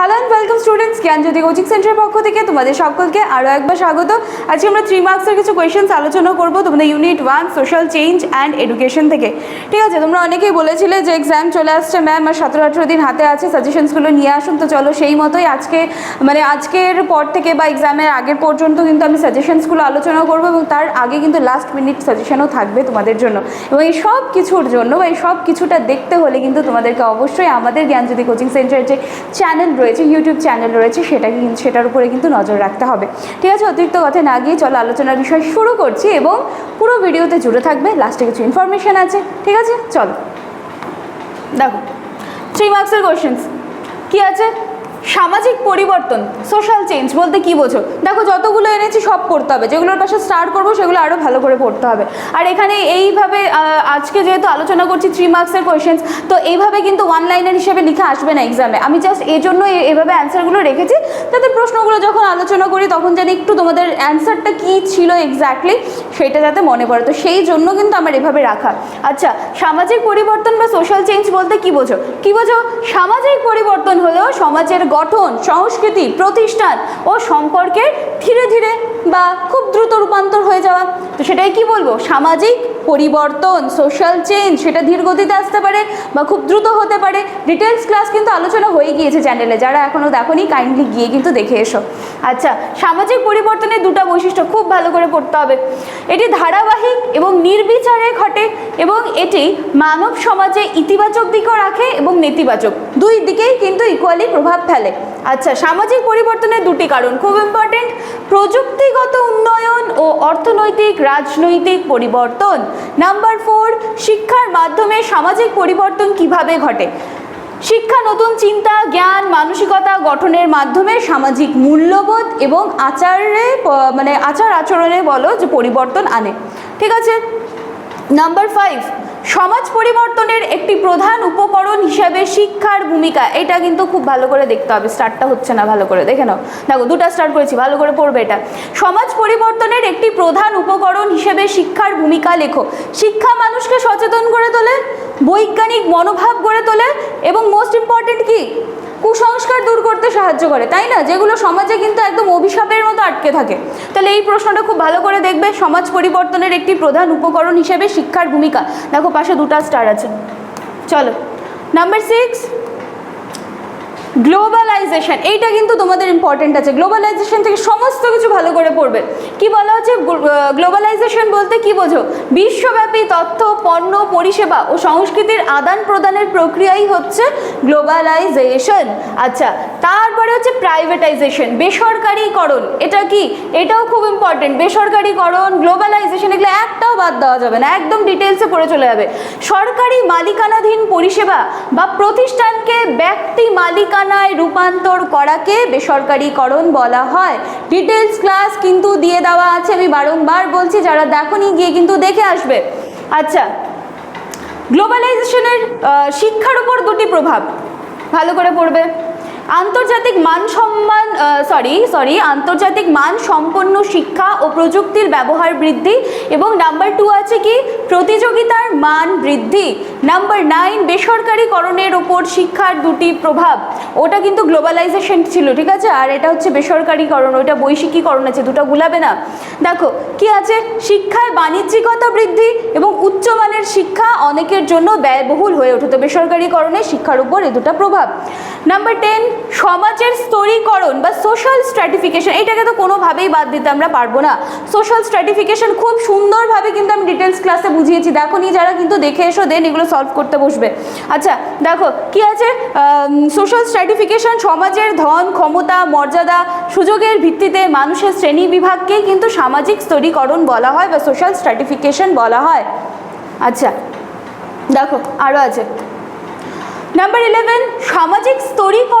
Hello and welcome students Gyanjyoti coaching সেন্টারের পক্ষ থেকে তোমাদের সকলকে আরও একবার স্বাগত। আজকে আমরা থ্রি মার্কসের কিছু কোয়েশ্চেন্স আলোচনা করব তোমাদের unit one social change and education থেকে। ঠিক আছে, তোমরা অনেকেই বলেছিলে যে এক্সাম চলে আসছে ম্যাম আর সতেরো, আঠেরো দিন হাতে আছে সাজেশনসগুলো নিয়ে আসুন। তো চলো সেই মতোই আজকে মানে আজকের পর থেকে বা এক্সামের আগের পর্যন্ত কিন্তু আমি সাজেশনসগুলো আলোচনা করব এবং তার আগে কিন্তু লাস্ট মিনিট সাজেশনও থাকবে তোমাদের জন্য। এবং এই সব কিছুর জন্য বা এই সব কিছুটা দেখতে হলে কিন্তু তোমাদেরকে অবশ্যই আমাদের জ্ঞানজ্যোতি কোচিং সেন্টারের যে চ্যানেল রয়েছে ইউটিউব চ্যানেল রয়েছে, সেটা সেটার উপরে কিন্তু নজর রাখতে হবে। ঠিক আছে, অতিরিক্ত কথা না গিয়ে চলো আলোচনার বিষয় শুরু করছি এবং পুরো ভিডিওতে জুড়ে থাকবে লাস্টে কিছু ইনফরমেশান আছে, ঠিক আছে? চলো। দেখো থ্রি মার্কসের কোশ্চেন্স কী আছে? সামাজিক পরিবর্তন সোশ্যাল চেঞ্জ বলতে কি বোঝো? দেখো যতগুলো এনেছি সব পড়তে হবে, যেগুলোর পাশে স্টার্ট করব সেগুলো আরও ভালো করে পড়তে হবে। আর এখানে এইভাবে আজকে যেহেতু আলোচনা করছি থ্রি মার্কসের কোয়েশ্চেন্স তো এইভাবে কিন্তু ওয়ান লাইনের হিসেবে লিখে আসবে না এক্সামে আমি জাস্ট এই জন্য এভাবে অ্যান্সারগুলো রেখেছি যাতে প্রশ্নগুলো যখন আলোচনা করি, তখন জানি একটু তোমাদের অ্যান্সারটা কী ছিল এক্স্যাক্টলি সেটা যাতে মনে পড়ে। তো সেই জন্য কিন্তু আমার এভাবে রাখা। আচ্ছা সামাজিক পরিবর্তন বা সোশ্যাল চেঞ্জ বলতে কি বোঝো? কি বোঝো? সামাজিক পরিবর্তন হলো সমাজের গঠন, সংস্কৃতি, প্রতিষ্ঠান ও সম্পর্কের ধীরে ধীরে বা খুব দ্রুত রূপান্তর হয়ে যাওয়া। তো সেটাই কি বলব? সামাজিক পরিবর্তন সোশ্যাল চেঞ্জ সেটা ধীর গতিতে আসতে পারে বা খুব দ্রুত হতে পারে। ডিটেলস ক্লাস কিন্তু আলোচনা হয়ে গিয়েছে চ্যানেলে যারা এখনও দেখোনি কাইন্ডলি গিয়ে কিন্তু দেখে এসো। আচ্ছা সামাজিক পরিবর্তনের দুটো বৈশিষ্ট্য খুব ভালো করে পড়তে হবে। এটি ধারাবাহিক এবং নির্বিচারে ঘটে এবং এটি মানব সমাজে ইতিবাচক দিকও রাখে এবং নেতিবাচক। দুই দিকেই কিন্তু ইকুয়ালি প্রভাব ফেলে। আচ্ছা সামাজিক পরিবর্তনের দুটি কারণ, খুব ইম্পর্টেন্ট প্রযুক্তিগত উন্নয়ন ও অর্থনৈতিক, রাজনৈতিক পরিবর্তন। নাম্বার ফোর শিক্ষার মাধ্যমে সামাজিক পরিবর্তন কীভাবে ঘটে? শিক্ষা নতুন চিন্তা, জ্ঞান, মানসিকতা গঠনের মাধ্যমে সামাজিক মূল্যবোধ এবং আচারে মানে আচার আচরণে বলো যে পরিবর্তন আনে। ঠিক আছে? নাম্বার ফাইভ সমাজ পরিবর্তনের একটি প্রধান উপকরণ হিসাবে শিক্ষার ভূমিকা, এটা কিন্তু খুব ভালো করে দেখতে হবে। স্টার্টটা হচ্ছে না, ভালো করে। দেখে নাও। দেখো, দুটা স্টার্ট করেছি, ভালো করে পড়বে এটা। সমাজ পরিবর্তনের একটি প্রধান উপকরণ হিসেবে শিক্ষার ভূমিকা লেখো। শিক্ষা মানুষকে সচেতন করে তোলে, বৈজ্ঞানিক মনোভাব গড়ে তোলে, এবং মোস্ট ইম্পর্টেন্ট কি? কুসংস্কার দূর করতে সাহায্য করে, তাই না? যেগুলো সমাজে কিন্তু একদম অভিশাপের মতো আটকে থাকে। তাহলে এই প্রশ্নটা খুব ভালো করে দেখবে, সমাজ পরিবর্তনের একটি প্রধান উপকরণ হিসেবে শিক্ষার ভূমিকা। দেখো, পাশে দুটা স্টার আছে। চলো। নাম্বার সিক্স গ্লোবালাইজেশন এইটা কিন্তু তোমাদের ইম্পর্টেন্ট আছে। গ্লোবালাইজেশন থেকে সমস্ত কিছু ভালো করে পড়বে। কি বলা হচ্ছে? গ্লোবালাইজেশন বলতে কি বোঝো? বিশ্বব্যাপী তথ্য, পণ্য, পরিষেবা ও সংস্কৃতির আদান প্রদানের প্রক্রিয়াই হচ্ছে গ্লোবালাইজেশন আচ্ছা তারপরে হচ্ছে প্রাইভেটাইজেশন বেসরকারিকরণ। এটা কি? এটাও খুব ইম্পর্টেন্ট বেসরকারীকরণ গ্লোবালাইজেশন এগুলো একটাও বাদ দেওয়া যাবে না, একদম ডিটেলসে পড়ে চলে যাবে। সরকারি মালিকানাধীন পরিষেবা বা প্রতিষ্ঠানকে ব্যক্তি মালিকানায় রূপান্তর করাকে বেসরকারীকরণ বলা হয়। ডিটেলস ক্লাস কিন্তু দিয়ে দেওয়া আছে, আমি বারংবার বলছি, যারা দেখোনি গিয়ে কিন্তু দেখে আসবে। আচ্ছা গ্লোবালাইজেশনের শিক্ষার উপর দুটি প্রভাব, ভালো করে পড়বে। আন্তর্জাতিক মান সম্মান সরি সরি আন্তর্জাতিক মান সম্পন্ন শিক্ষা ও প্রযুক্তির ব্যবহার বৃদ্ধি এবং নাম্বার টু আছে কি? প্রতিযোগিতার মান বৃদ্ধি। নাম্বার নাইন বেসরকারীকরণের ওপর শিক্ষার দুটি প্রভাব। ওটা কিন্তু গ্লোবালাইজেশন ছিল, ঠিক আছে? আর এটা হচ্ছে বেসরকারীকরণ ওটা বৈশ্বিকীকরণ আছে, দুটো গুলাবে না। দেখো, কি আছে? শিক্ষায় বাণিজ্যিকতা বৃদ্ধি এবং উচ্চমানের শিক্ষা অনেকের জন্য ব্যয়বহুল হয়ে ওঠে। তো বেসরকারীকরণে শিক্ষার উপর এই দুটো প্রভাব। নাম্বার টেন সমাজের স্তরীকরণ বা সোশ্যাল স্ট্র্যাটিফিকেশন এটাকে তো কোনোভাবেই বাদ দিতে আমরা পারব না। সোশ্যাল স্ট্র্যাটিফিকেশন খুব সুন্দরভাবে কিন্তু আমি ডিটেলস ক্লাসে বুঝিয়েছি। দেখো নি, যারা কিন্তু দেখে এসো দেন এগুলো সলভ করতে বসবে। আচ্ছা দেখো, কি আছে? সোশ্যাল স্ট্র্যাটিফিকেশন সমাজের ধন, ক্ষমতা, মর্যাদা সুযোগের ভিত্তিতে মানুষের শ্রেণি বিভাগকেই কিন্তু সামাজিক স্তরীকরণ বলা হয় বা সোশ্যাল স্ট্র্যাটিফিকেশন বলা হয়। আচ্ছা দেখো আরও আছে। নাম্বার ইলেভেন সামাজিক স্তরীকরণের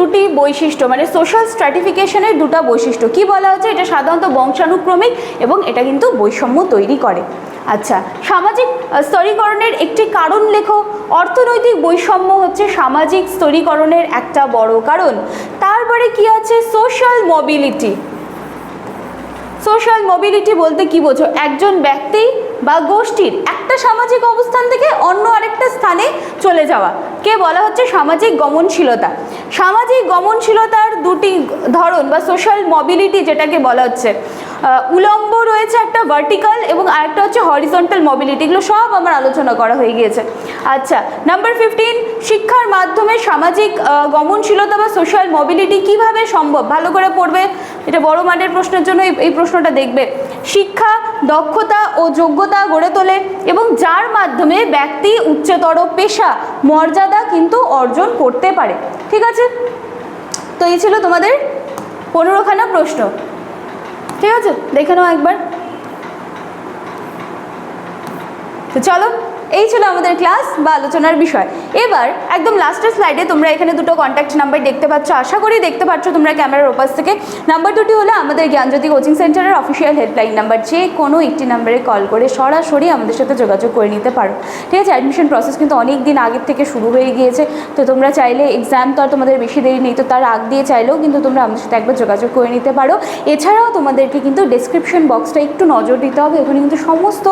দুটি বৈশিষ্ট্য মানে সোশ্যাল স্ট্র্যাটিফিকেশনের দুটো বৈশিষ্ট্য। কি বলা হচ্ছে? এটা সাধারণত বংশানুক্রমিক এবং এটা কিন্তু বৈষম্য তৈরি করে। আচ্ছা সামাজিক স্তরীকরণের একটি কারণ লেখো। অর্থনৈতিক বৈষম্য হচ্ছে সামাজিক স্তরীকরণের একটা বড় কারণ। তারপরে কি আছে? সোশ্যাল মোবিলিটি সোশ্যাল মোবিলিটি বলতে কি বোঝো? একজন ব্যক্তি বা গোষ্ঠীর একটা সামাজিক অবস্থান থেকে অন্য আরেকটা স্থানে চলে যাওয়া। কে বলা হচ্ছে সামাজিক গমনশীলতা। সামাজিক গমনশীলতার দুটি ধরন বা সোশ্যাল মবিলিটি যেটাকে বলা হচ্ছে উলম্ব রয়েছে একটা ভার্টিক্যাল এবং আরেকটা হচ্ছে হরিজন্টাল মবিলিটি এগুলো সব আমার আলোচনা করা হয়ে গিয়েছে। আচ্ছা নাম্বার ফিফটিন শিক্ষার মাধ্যমে সামাজিক গমনশীলতা বা সোশ্যাল মবিলিটি কীভাবে সম্ভব? ভালো করে পড়বে, এটা বড় মানের প্রশ্নের জন্য এই প্রশ্নটা দেখবে। শিক্ষা দক্ষতা ও যোগ্যতা গড়ে তোলে এবং যার মাধ্যমে ব্যক্তি উচ্চতর পেশা, মর্যাদা কিন্তু অর্জন করতে পারে। ঠিক আছে? তো এই ছিল তোমাদের পনেরোখানা প্রশ্ন। ঠিক আছে? দেখে নাও একবার। তো চলো এই ছিল আমাদের ক্লাস বা আলোচনার বিষয়। এবার একদম লাস্টের স্লাইডে তোমরা এখানে দুটো কন্ট্যাক্ট নাম্বার দেখতে পাচ্ছ। আশা করি দেখতে পাচ্ছ তোমরা ক্যামেরার ওপাশ থেকে। নাম্বার দুটি হলো আমাদের জ্ঞানজ্যোতি কোচিং সেন্টারের অফিসিয়াল হেল্পলাইন নাম্বার যে কোনো একটি নাম্বারে কল করে সরাসরি আমাদের সাথে যোগাযোগ করে নিতে পারো। ঠিক আছে? অ্যাডমিশন প্রসেস কিন্তু অনেক দিন আগের থেকে শুরু হয়ে গিয়েছে। তো তোমরা চাইলে এক্সাম তো আর তোমাদের বেশি দেরি নেই। তো তার আগ দিয়ে চাইলেও কিন্তু তোমরা আমাদের সাথে একবার যোগাযোগ করে নিতে পারো। এছাড়াও তোমাদেরকে কিন্তু ডেসক্রিপশন বক্সটা একটু নজর দিতে হবে। ওখানে কিন্তু সমস্ত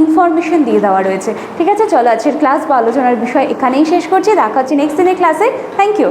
ইনফরমেশন দিয়ে দেওয়া রয়েছে। ঠিক আছে, চলো আজকের ক্লাস বা আলোচনার বিষয় এখানেই শেষ করছি। দেখা হচ্ছে নেক্সট দিনের ক্লাসে থ্যাংক ইউ